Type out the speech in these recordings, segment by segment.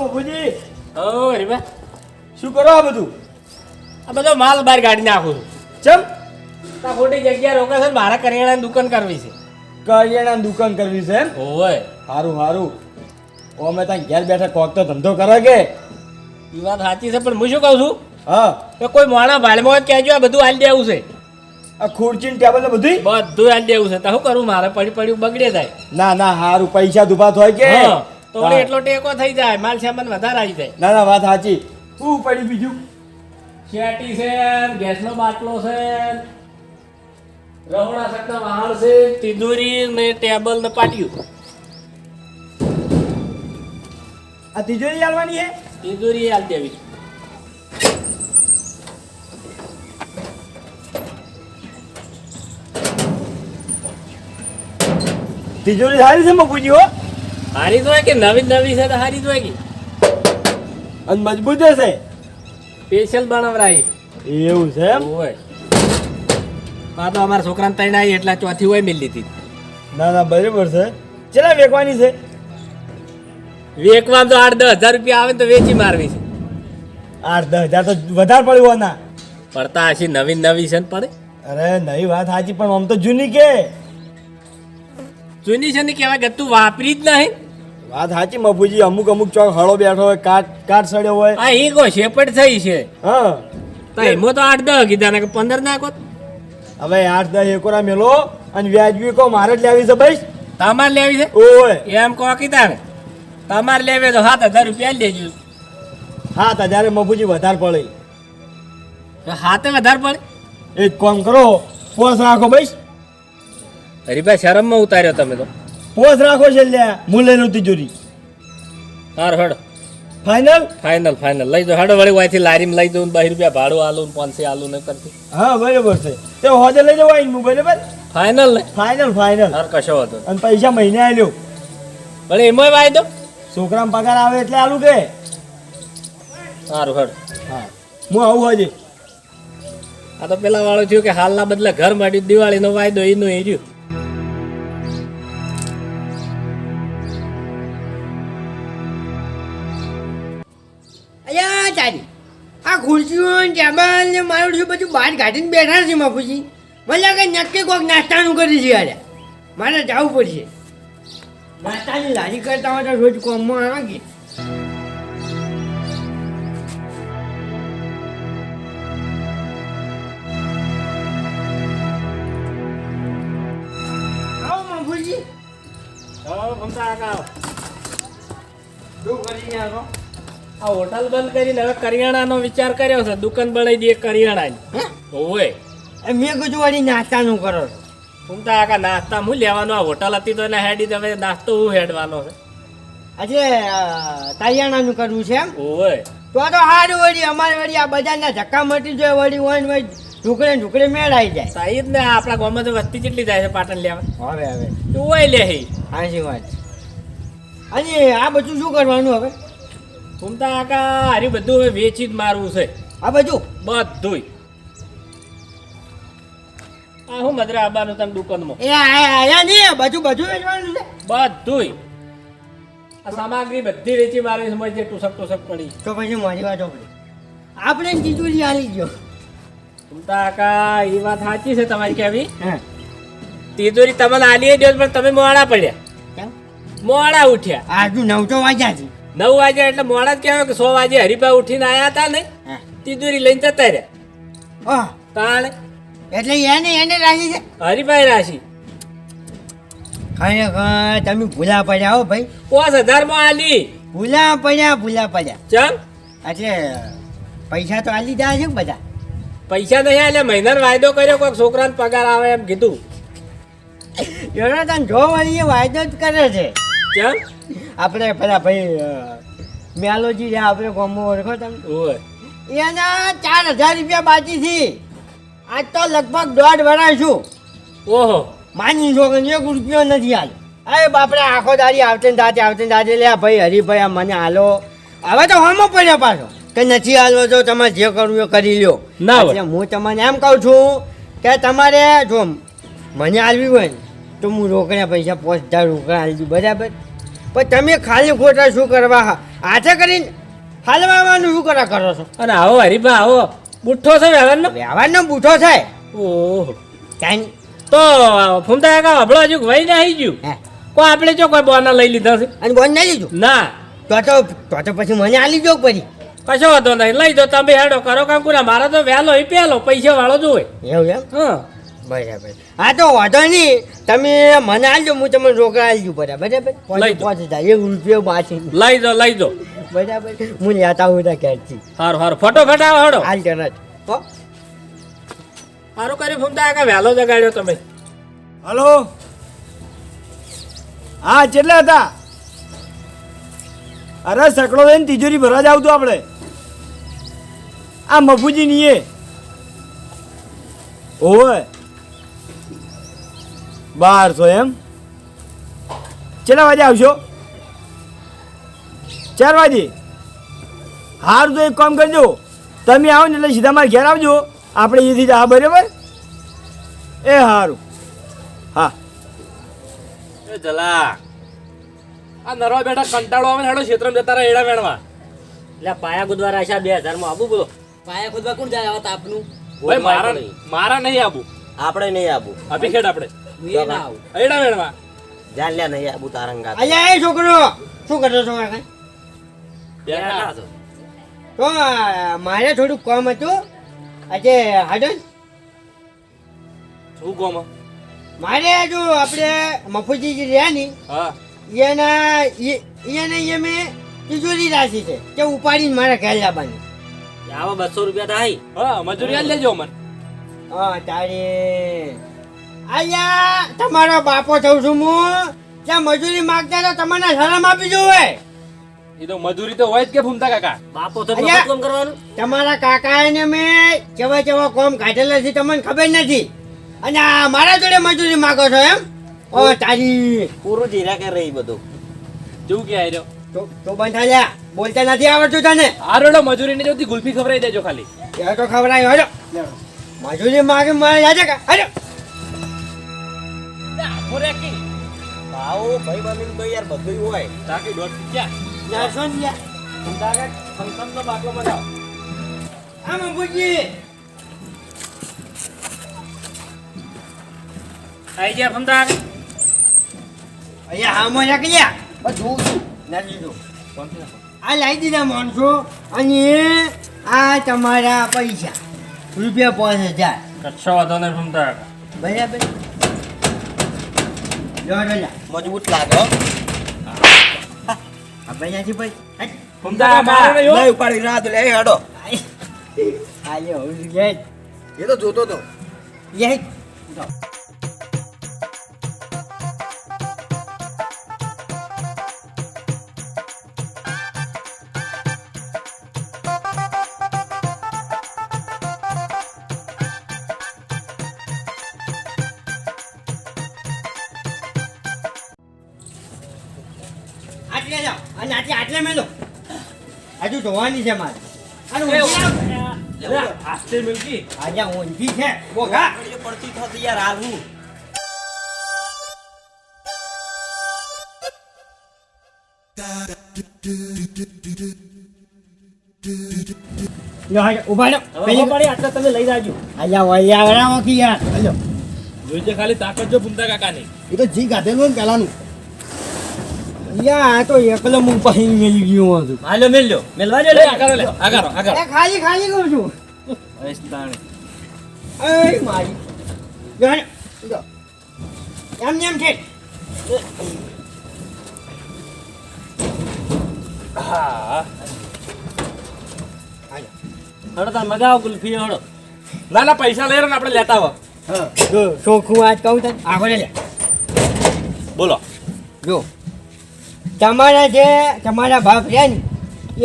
મફુજી ઓ હરીબા શું કરો આ બધું? આ બધો માલ બહાર કાઢી નાખું ચમ? છું આ ખોટી જગ્યા રોકે છે મારા કરિયાણાની દુકાન કરવી છે. કરિયાણાની દુકાન કરવી છે એમ? ઓય. સારું સારું ઓ અમે ત્યાં ઘેર બેઠા કોક તો ધંધો કરે કે? એ વાત સાચી છે પણ હું શું કહું છું? હા. તો કોઈ માણા હોય કહેજો આ બધું હાલ દેવું છે. આ ખુરચી ટેબલ બધું બધું હાલ દેવું છે. તો શું કરું? મારે પડી પડ્યું બગડે જાય. ના ના હારું. પૈસા દુભા હોય કે? હા, તો એટલો ટેકો થઈ જાય માલ સામાન વધારે આવી જાય. ના ના વાત સાચી. શું પડી બીજું? શેટી છે ગેસનો બાટલો છે રહોણા શકના વાહણ છે. તિજોરી ને ટેબલ ને પાટિયું. આ તિજોરી આલવાની છે? તિજોરી આલ દેવી. તિજોરી સારી છે મગુજી હો? હારી તો કે નવી નવી છે તો હારી તો કે? અને મજબૂત છે સ્પેશિયલ બનાવરાઈ એવું છે એમ? હોય. આ તો અમારા છોકરાને તૈણ આવી એટલા ચોથી હોય મિલ લીધી ના ના બરાબર છે. ચલા વેકવાની છે? વેકવામાં તો આઠ દસ હજાર રૂપિયા આવે તો વેચી મારવી છે. આઠ દસ હજાર તો વધારે પડ્યું હોના પડતા હશે નવી નવી છે ને પડે. અરે નવી વાત સાચી પણ આમ તો જૂની કે? જૂની છે ને કહેવાય કે તું વાપરી જ નહીં. વાત સાચી મફુજી અમુક અમુક ચોક હળો બેઠો હોય કાટ કાટ સડ્યો હોય. આ એ કો પણ થઈ છે? હા. તો એમાં તો આઠ દસ કીધા ને કે પંદર નાખો હવે આઠ દસ એકોરા મેલો અને વ્યાજબી કો મારે જ લેવી છે ભાઈ. તમારે લેવી છે? ઓય. એમ કહો કીધા ને તમારે લેવી તો સાત હજાર રૂપિયા લેજો. હા તા જ્યારે મફુજી વધારે પડે. હાથે વધારે પડે? એક કામ કરો પોસ રાખો ભાઈ. હરીભાઈ શરમમાં ઉતાર્યો તમે તો. પોસ રાખો છે લે હું લઈ લઉં તિજોરી. હાર હડ. ફાઇનલ ફાઇનલ ફાઇનલ લઈ જાઓ હડો વળી વાયથી લારીમાં લઈ દઉં બાર રૂપિયા ભાડું આલું ને પાંચસો આલું ને કરતી. હા બરાબર છે. તે હોજે લઈ જવા આવીને બરાબર? ફાઇનલ ને? ફાઇનલ ફાઇનલ હાર કશો હતો અને પૈસા મહિને આલ્યો. વળી એમાંય વાયદો છોકરામાં પગાર આવે એટલે આલું કે? સારું હડ હા. હું આવું હોજે. આ તો પેલા વાળું થયું કે હાલના બદલે ઘર મળ્યું દિવાળીનો વાયદો એનું એ રહ્યું. આ ખુરશીઓ ટેબલ ને મારું શું બધું બહાર કાઢીને બેઠા છે બાપુજી મને લાગે નક્કી કોઈક નાસ્તાનું કરી છે યાર મારે જવું પડશે. નાસ્તાની લારી કરતા હોય તો રોજ કોમમાં આવે કે? આવો બાપુજી શું કરીને આવો આ હોટલ બંધ કરીને હવે કરિયાણાનો વિચાર કર્યો છે. દુકાન બનાવી દઈએ કરિયાણાની. એ મેં વળી નાસ્તાનું કરો. હું તો આખા નાસ્તા હું લેવાનો આ હોટલ હતી તો એને હેડી તો હવે નાસ્તો હું હેડવાનો છે. આજે કરિયાણાનું કરવું છે એમ? હોવે. તો તો સારું વળી અમારે વળી આ બજારના ધક્કા મટી જાય વળી હોય ને ઢુકડે ઢુકડે મેળ આવી જાય. સાહેબ ને આપણા ગામમાં તો વસ્તી કેટલી જાય છે પાટણ લેવા. હવે હવે. તું ઓય લે હાજી વાત. અને આ બધું શું કરવાનું હવે? ઘૂમતા આખા હારી બધું હવે વેચી જ મારવું છે. આ બધું બધુંય. આ હું મદરા આબાનું તમે દુકાનમાં. એ આયા નહીં બાજુ બાજુ વેચવાનું છે. બધું આ સામગ્રી બધી વેચી મારવી સમજ જે ટુસક ટુસક પડી. તો પછી મારી વાત પડી આપણે તીજુરી આલી ગયો. ઘૂમતા આખા એ વાત સાચી છે તમારી કેવી હા. તિજોરી તમને આલી દો પણ તમે મોડા પડ્યા. મોડા ઉઠ્યા. આજુ નવ તો વાગ્યા છે. નવ વાગે એટલે મોડા જ કહેવાય કે સો વાગે હરિભાઈ ઉઠીને આયા હતા ને તિજોરી લઈને જતા રહ્યા. તાણે એટલે એને એને રાખી છે? હરિભાઈ રાશી. ખરેખર તમે ભૂલા પડ્યા હો ભાઈ. પાંચ હજારમાં આલી. ભૂલા પડ્યા ભૂલા પડ્યા. ચમ? એટલે પૈસા તો આલી જાય છે બધા. પૈસા નહીં એટલે મહિનાનો વાયદો કર્યો કોઈક છોકરાને પગાર આવે એમ કીધું. યોનાથન જો વળી એ વાયદો જ કરે છે. ચમ? આપણે પેલા ભાઈ મેલોજી જે આપણે ગોમો ઓળખો તમે? એના ચાર હજાર રૂપિયા બાકી છે. આજ તો લગભગ દોઢ વર્ષ છું. ઓહો. માની છો કે એક રૂપિયો નથી હાલ અરે બાપરે આખો દાડી આવતે દાતે આવતે દાતે લે ભાઈ હરીભાઈ મને હાલો હવે તો હમો પડ્યો પાછો. કે નથી હાલવો તો તમે જે કરવું એ કરી લ્યો. ના એટલે હું તમને એમ કહું છું કે તમારે જો મને હાલવી હોય ને તો હું રોકડા પૈસા પોસ્ટ રોકડા હાલી દઉં બરાબર? પણ તમે ખાલી ખોટા શું કરવા હાથે કરીને હાલવાનું શું કરા કરો છો? અને આવો હરીફા આવો. બુઠ્ઠો છે વ્યવહારનો? વ્યવહારનો બુઠ્ઠો થાય ઓહો. કાંઈ તો ફૂમતા કાકા હબળો હજુ વહી ને આવી ગયું? કોઈ આપણે જો કોઈ બોના લઈ લીધા છે? અને બોન ના લીધું? ના. તો તો તો તો પછી મને આલી જો પછી. કશો વાંધો નહીં. લઈ દો તમે હેડો કરો કામ પૂરા મારો તો વહેલો એ પેલો પૈસા વાળો જોવે. એવું એમ? હા. બરાબર. હા તો વાંધો નહીં. તમે મને આલજો હું તમને રોકડા આલજો બરાબર. બરાબર? પાંચ હજાર એક રૂપિયો બાકી લઈ દો લઈ દો બરાબર. હું લેતા હું ત્યાં ક્યાંથી હારું હારું. ફટોફટ આવો હેડો હાલ તરત હો. સારું કરી ફૂમતા કે વહેલો જગાડ્યો તમે. હલો. હા કેટલા હતા? અરે સકડો લઈને તિજોરી ભરવા જ આવતું આપણે. આ મફુજી નહીં એ. ઓય બારસો એમ? કેટલા વાગે આવશો? ચાર વાગે? હારું તો એક કામ કરજો. તમે આવો ને એટલે સીધા મારા ઘેર આવજો. આપણે અહીંથી જ આ બરાબર? એ સારું હા. એ જલા. આ નરવા બેઠા કંટાળો આવે ને હેડો ક્ષેત્રમાં જતા રહે એડા વેણવા એટલે પાયા ગુદવા આશા બે હજારમાં આવું બોલો. પાયા ગુદવા કોણ જાય આવત આપનું મારા મારા નહીં. આબુ. આપણે નહીં આબુ. અભી ખેડ ના આવું નહીં તારંગા અલ્યા એ છોકરો. શું કરતો છો કાકા બેઠા તો મારે થોડુંક કામ હતું. આજે હાડન શું કોમ? મારે જો આપણે મફુજી જે રહ્યા ની હા. એના એને એ મેં તિજોરી રાખી છે તે ઉપાડીને મારે ઘેર લાવવાની. આવા બસો રૂપિયા થાય? હા મજૂરી લેજો મને હા તારે અલ્યા તમારો બાપો થઉં છું હું. ત્યાં મજૂરી માગતા તો તમને શરમ આપી જોવે એ તો મજૂરી તો હોય જ કે ફૂમતા કાકા? બાપો તો કામ કરવાનું. તમારા કાકાને મેં કેવા કેવા કોમ કાઢેલા છે તમને ખબર નથી. અને આ મારા જોડે મજૂરી માગો છો એમ? ઓ તારી. પૂરું જીરા કે રહી બધું. જેવું કે આવ્યો તો તો બંધ થયા બોલતા નથી આવડતું તને? આરોડો રેડો મજૂરી ને જોતી ગુલ્ફી ખવડાવી દેજો ખાલી. એ તો ખબર આવી હજો મજૂરી માગે મારે યાદ છે હજો ભાવ ભાઈ બની તો યાર બધું હોય. તાકી દોઢ ક્યાં નાસો ને લ્યા. ફૂમતા કાકા ખમખમનો બાટલો મંગાવો આમ આઈ ફૂમતા કાકા અહીંયા હામો રાખી લ્યા બસ જોઉં છું. જો. આ લાવી દીધા માણસો અને આ તમારા પૈસા. રૂપિયા પાંચ હજાર. કશો વાંધો નહીં ફૂમતા બરાબર. મજબૂત લાગે પછી હટ. ફૂમતા મારે નહીં ઉપાડી રાહ તો લે હેડો. આ લ્યો, હું લે. એ તો જોતો તો. લે. આટલે જાઓ. અને આટલે આટલે મેલો હજુ ધોવાની છે મારે. આવ. આસ્તે મિલકી. આજે ઊંધી છે. બોગા પડતી થતી યાર જોઈજે ખાલી તાકાત જો ભૂમતા કાકા ને એ તો જી ગાધેલું ને પેલાનું. યા આ તો એકલો હું પાણી મેલી ગયો હતું હાલો મેલજો મેલવા જો લે આગળ લે. આગળ આગળ એ ખાલી ખાલી કહું છું. હસ્તાણે. અય મારી. જો. એમ ને એમ છે. હા. હડો તાર મગાવો ગુલ્ફી હડો ના ના પૈસા લઈ ને આપણે લેતા આવો. હા. જો ચોખ્ખું આજ કહું તને. આગળ લે. બોલો. જો. તમારા જે તમારા બાપ રહ્યા ને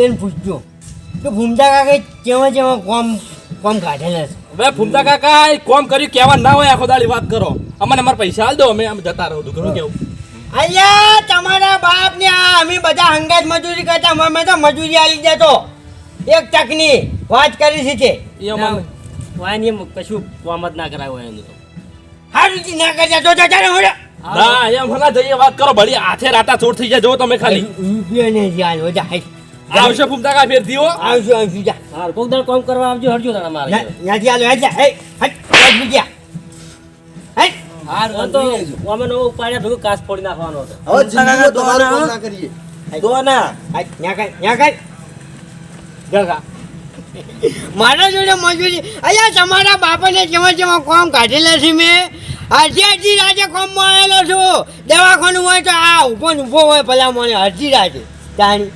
એને પૂછજો. કે ભૂમતા કાકા કેવા જેવા કોમ કોમ કાઢેલા છે. હવે ફૂમતા કાકા કોમ કર્યું કેવા ના હોય આખો દાડી વાત કરો. અમને અમારા પૈસા આલ દો અમે આમ જતા રહો ઘણું કેવું. અહીંયા તમારા બાપ ને આ અમે બધા હંગાત મજૂરી કરતા અમે તો મજૂરી આલી દેતો એક ચકની વાત કરી છે તે એ એમ કશું કોમ જ ના કરાવ્યો હોય એનું તો. હારું જી ના કરતા તો ચાલે હોડો ના એમ હલા જઈએ વાત કરો ભલી હાથે રાતા ચોર થઈ જાય જો તમે ખાલી. રૂપિયા ને જ્યાં હાય આવશે ફૂમતા કા ફેર દીઓ આવશું આવશું જા. હાર કોક દર કામ કરવા આવજો હરજો તાણા મારે. ન્યા- ન્યાથી આલો હેડ હે હટ હટ બીજા હે હાર તો અમે નો ઉપાડ્યા ભેગું કાસ ફોડી નાખવાનો હતો. હવે જિંદગીમાં તમારું કામ ના કરીએ. દો ના. હટ ન્યા કઈ ન્યા કઈ જગા મારા જોડે મજૂરી અલ્યા તમારા બાપાને જેમાં જેમાં કોમ કાઢેલા છે મેં. અડધી રાજે કોમ મળેલો છું. દવાખાનું હોય તો આ ઊભો ને ઊભો હોય ભલા મને હરજી રાજે જાણી.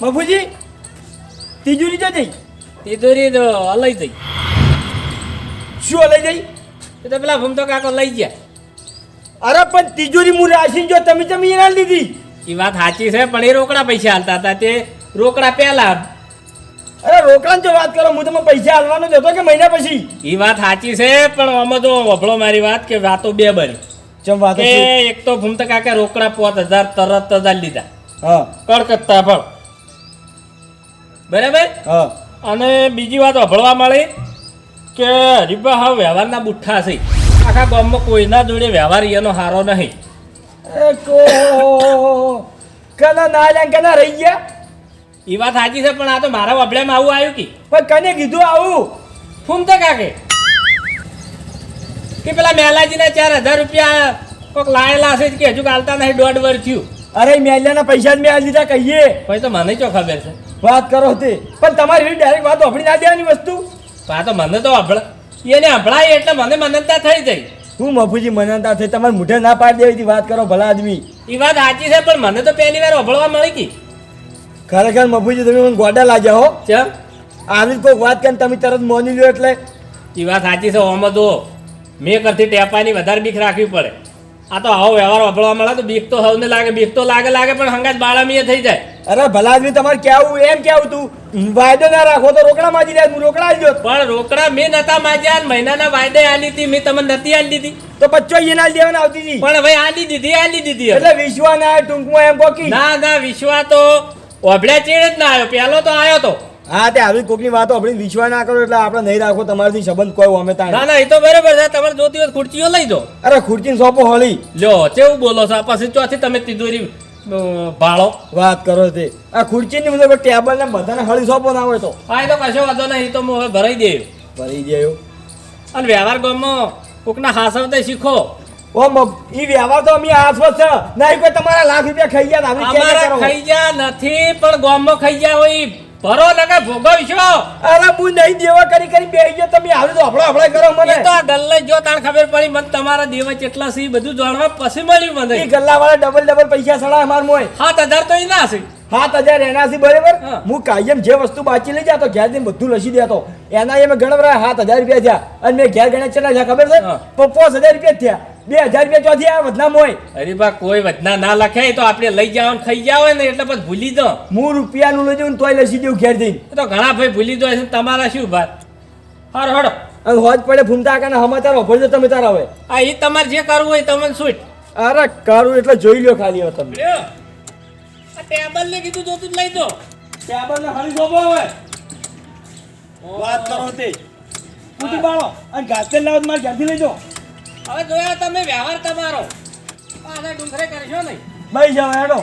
બાપુજી તિજોરી જો જઈ તિજોરી તો લઈ જઈ શું લઈ જઈ એ તો પેલા ભૂમતો કાકો લઈ ગયા. અરે પણ તિજોરી હું રાખીને જો તમે તમે એના લીધી એ વાત સાચી છે પણ એ રોકડા પૈસા હાલતા હતા તે રોકડા પહેલા અરે રોકડાની જો વાત કરો હું તમે પૈસા હાલવાનો જ હતો કે મહિના પછી? એ વાત સાચી છે પણ આમાં તો વભળો મારી વાત કે વાતો બે બની. ચમ વાત કે એક તો ભૂમતા કાકા રોકડા પોત હજાર તરત જ લીધા હા. કડકત્તા પણ બરાબર? હા. અને બીજી વાત અભળવા મળી કે હરીબા હા વ્યવહારના બુઠ્ઠા છે. આખા ગામમાં કોઈના જોડે વ્યવહાર એનો હારો નહીં. એ કો કના ના કના રહી ગયા? એ વાત સાચી છે પણ આ તો મારા વભળામાં આવું આવ્યું કે? પણ કને કીધું આવું? ફૂમતા કાકે. કે પેલા મેલાજીના ચાર હજાર રૂપિયા કોક લાયેલા હશે કે હજુ કાલતા નહીં દોઢ વર્ષ થયું. અરે મેલ્યાના પૈસા જ મેં લીધા કહીએ. પછી તો મને ચો ખબર છે વાત કરો તે. પણ તમારી ડાયરેક્ટ વાત ઓફડી ના દેવાની વસ્તુ. આ તો મને તો હંભળ એને અભળાય એટલે મને મનનતા થઈ જાય હું મફુજી મનનતા થઈ તમારે મુઠે ના પાડી દેવી વાત કરો ભલા આદમી. એ વાત સાચી છે પણ મને તો પહેલી વાર અભળવા મળી હતી ખરેખર મફુજી તમે મને ગોડા લાગ્યા હો. ચમ? આવી જ કોઈક વાત કરીને તમે તરત મોની લ્યો એટલે. એ વાત સાચી છે ઓમાં તો મેં કરતી ટેપાની વધારે બીક રાખવી પડે. આ તો આવો વ્યવહાર વાપરવા મળે તો બીક તો સૌને લાગે બીક તો લાગે લાગે પણ હંગાત બાળામીએ થઈ જાય. અરે ભલા આદમી તમારે કેવું એમ કેવું તું? વાયદો ના રાખો તો રોકડા માજી લે હું રોકડા આલજો પણ રોકડા મેં નતા માજ્યા મહિનાના વાયદે આલી હતી મેં તમને નથી આલી દીધી. તો બચ્ચો એના દેવાના આવતી હતી પણ હવે આલી દીધી આલી દીધી એટલે વિશ્વા ના ટૂંકમાં એમ કોકી. ના ના વિશ્વા તો ઓભળ્યા ચેડ જ ના આવ્યો પહેલો તો આવ્યો તો. હા તે આવી કોકની વાતો આપણે વિશ્વાસ ના કરો એટલે આપણે નહીં રાખો તમારાથી સંબંધ કોઈ અમે ના તાણ ના એ તો બરાબર છે. તમારે જોતી હોય ખુરચીઓ લઈ જાઓ. અરે ખુરચી સોપો હોળી જો કેવું બોલો છો? પછી ચોથી તમે તિજોરી ભાળો. વાત કરો તે. આ ખુરચી ની મતલબ ટેબલ ને બધાને હળી સોંપો ના હોય તો? હા એ તો કશો વાંધો નહીં તો હું હવે ભરાઈ દે. ભરી દેવ અને વ્યવહાર ગામમાં કોકના હાસવતે શીખો. ઓ મ- ઈ વ્યવહાર તો અમે આસપાસ છે. નહીં કોઈ તમારા લાખ રૂપિયા ખાઈ ગયા કરો? ખાઈ ગયા નથી પણ ગામમાં ખાઈ ગયા હોય. ભરો નકર ભોગવશો. અરે હું નહીં દેવા કરી કરી બેહી ગયો. તમે હાલ તો હફળા હફળા કરો મને. તો આ ગલ્લે જો તાણ ખબર પડી મને તમારા દેવા કેટલા છે બધું જાણવા પછી મળ્યું મને. મને ગલ્લા વાળા ડબલ ડબલ પૈસા સડા માર મોય હાથ હજાર તો એના છે. સાત હજાર એના છે બરાબર? હું. કાયમ જે વસ્તુ બાચી લઈ જતો ઘેર જઈને બધું લસી દેતો. એના એ મેં ગણવરા સાત હજાર રૂપિયા થયા. અને મેં ઘેર ગણ્યા કેટલા ખબર છે? પપ્પોસ પાંચ હજાર રૂપિયા થયા. બે હજાર રૂપિયા ચોથી આ વધના મોય અરે બા કોઈ વધના ના લખે તો આપણે લઈ જાવ ખાઈ જાવ ને એટલે પછી ભૂલી દો હું રૂપિયાનું લઈ જઉં તોય લસી દઉં ઘેર જઈને તો ઘણા ભાઈ ભૂલી દો છે તમારા શું ભાત હારો હડો અને હોજ પડે ફૂમતા કાના સમાચાર વાપરજો તમે તારા હવે. આ એ તમારે જે કરવું હોય તમને શું અરે કરું એટલે જોઈ લ્યો ખાલી હવે તમે. ટેબલ ને કીધું જોતું લઈ દો. ટેબલ ને હળી જોબો હવે વાત કરો તે. કુટી બાળો. અને ગાતે લાવો મારે ઘરથી લઈ જાઓ. હવે જોયા તમે વ્યવહાર તમારો. પાછા ડુંગરે કરશો નહીં. ભાઈ જાવ હેડો.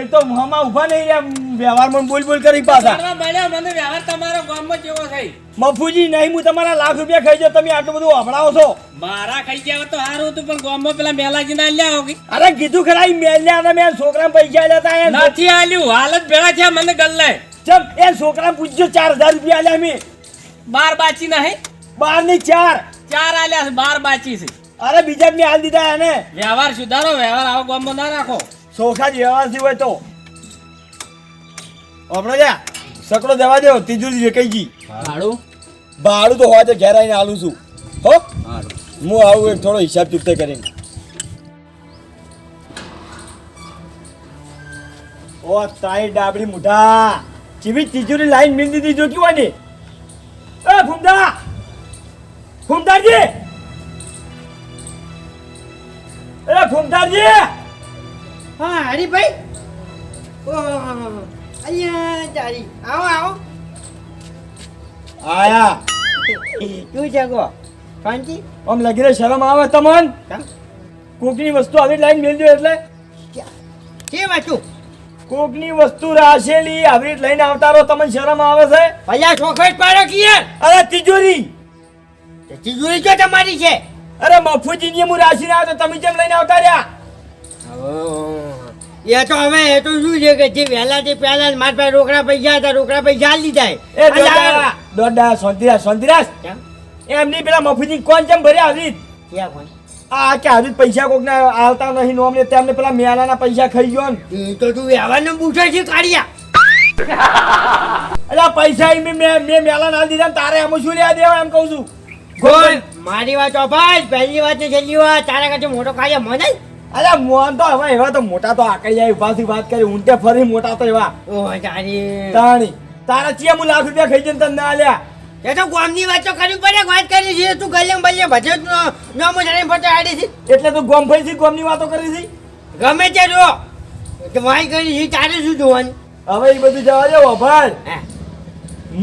એક તો મોંમાં ઊભા નહીં રહ્યા વ્યવહારમાં બોલ બોલ કરી પાછા. મળ્યો મને વ્યવહાર તમારો ગામમાં કેવો થઈ મફુજી નહીં હું તમારા લાખ રૂપિયા ખાઈ જાઉં તમે આટલું બધું વાપરાવો છો. મારા ખાઈ ગયા તો સારું હતું પણ ગામમાં પેલા મેલાજી ના લ્યા હોગી. અરે કીધું ખરા મેલ્યા હતા મેં છોકરા પૈસા લેતા એ નથી આલ્યું હાલ જ ભેળા થયા મને ગલ્લે. ચમ એ છોકરા પૂછજો ચાર હજાર રૂપિયા આલ્યા મેં બાર બાચી નહીં. બારની ચાર. ચાર આલ્યા છે બાર બાચી છે. અરે બીજા મેં હાલ દીધા એને. વ્યવહાર સુધારો વ્યવહાર આવો ગામમાં ના રાખો. સોખા જ વ્યવહારથી હોય તો. આપણે જા સકડો દેવા દેવો તિજોરી કઈ ગઈ. ભાડું? ભાડું તો હોય તો ઘેર આવીને આલું છું. હો? હું આવું એક થોડો હિસાબ ચૂકતે કરીને. ઓ તાઈ ડાબડી મુઢા ચીવી તિજોરી લાઈન મિલ દીધી જોતી હોય ને એ ફૂમદા ફૂમદારજી અરે ફૂમતાજી હા હરીભાઈ? અહીંયા ચારી આવો આવો. આયા. તું કહો? શાંતિ? આમ લગીને શરમ આવે તમન? કોકની વસ્તુ આવી લાઈન મેલજો એટલે. કે વાંચું કોકની વસ્તુ રાશેલી આવી લઈને આવતા રહો તમને શરમ આવે છે. પૈસા ચોખટ પાડો કે અરે તિજોરી. તિજોરી જો તમારી છે? અરે મફુજીની હું રાશીને ના તો તમે જેમ લઈને આવતા રહ્યા. એ તો હવે એ તો શું છે કે જે વહેલા તે પહેલા જ મારા પાસે રોકડા પૈસા હતા રોકડા પૈસા જાય એ. દોડા સોંતિરાસ કેમ? એમની પેલા મફુજી કોણ જેમ ભર્યા આવી રીત? ક્યાં કોણ? આ કે હજુ પૈસા કોક ના આવતા નહીં નોમને તેમને પેલા મેળાના પૈસા ખાઈ ગયો ને. તો તું વ્યવહારનું પૂછે છે કાઢ્યા એટલે પૈસા મેં મેં મેલા ના દીધા ને તારે એમ શું લેવા દેવા એમ કહું છું. ગોળ મારી વાત ભાઈ પહેલી વાત ને છેલ્લી વાત તારા કાચે મોટો કાઢ્યા મને? અરે મોહન તો હવે એવા તો મોટા તો આકડી જાય ઉભાથી વાત કરી ઊંટે ફરી મોટા તો એવા. ઓ તારી. તાણી તારા ચિયા હું લાખ રૂપિયા ખાઈ જઈને તને ના આલ્યા. એ તો ગામની વાત તો કરવી પડે વાત કરી છે તું ગલે બલ્લે ભજે નોમો જણે ફરતો આડી છે. એટલે તું ગોમ ફરી છે ગોમની વાતો કરી છે? ગમે તે જો કે વાય કરી છે તારે શું જોવાનું? હવે એ બધું જવા દે વભાર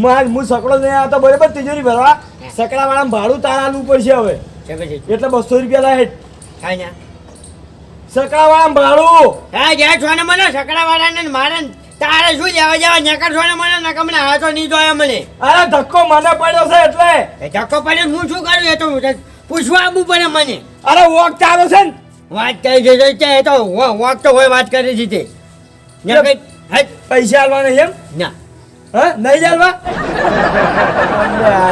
માર હું સકડો નહીં આવતો બરાબર તિજોરી ભરવા. સકડા વાળા ભાડું તારા આલવું પડશે હવે. છે? એટલે બસો રૂપિયા લાહે થાય ને સકડા વાળા ભાડું. હા જ્યાં છોને મને સકડા વાળાને ને મારે તારે શું જવા જવા નકર છો ને મને નકમને તો નહીં જોયા મને અરે ધક્કો મને પડ્યો છે એટલે. એ ધક્કો પડે હું શું કરું? એ તો પૂછવા આવવું પડે મને. અરે વોક તારો છે ને. વાત કરી છે એ તો વોક તો હોય વાત કરી છે તે ને પૈસા આલવા નહીં એમ? ના હા? નહીં ચાલવા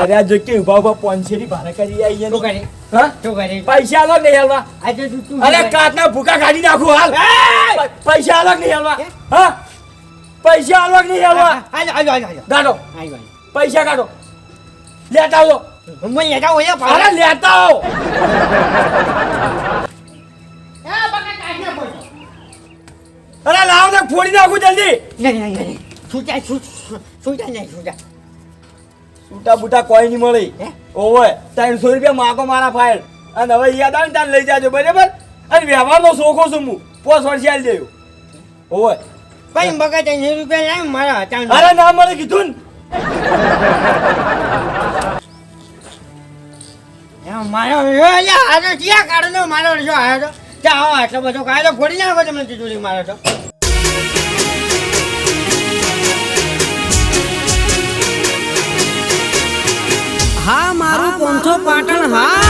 અરે જો કે ઊભા ઊભા પોનસેરી ભારે કરી આવી એની. કરે. હા? શું કરે. પૈસા આલો નહીં હાલવા આજે તું અરે કાટના ભૂકા કાઢી નાખું હાલ. પૈસા આલો કે નહીં હાલવા હે? હા? પૈસા આલો કે નહીં હાલવા હાલો હાલો હાલો. હાલો કાઢો પૈસા કાઢો. લેતા આવો. મને લેતા હોય અરે લેતા આવો. અરે લાવ ને ફોડી નાખું જલ્દી. નહીં નહીં નહીં છૂટા છૂટ છૂટા નહીં છૂટા છૂટા બૂટા કોઈ નહીં મળી. ઓવે ત્રણસો રૂપિયા માગો મારા ફાઇલ અને હવે યાદ આવે ને ત્યાં લઈ જાજો બરાબર? અને વ્યવહારનો શોખો છું હું. પોસ વર્ષે આવી દેવું ઓવે. ભાઈ બગા ત્રણસો રૂપિયા લાવ મારા હતા અરે ના મળે કીધું ને. મારો આજો ક્યાં કાઢો મારો વિષય આવ્યો તો. ત્યાં આવો આટલો બધો કાયદો ફોડી નાખો તમને તિજોરી મારો તો. મારું પોંથો પાટણ હા?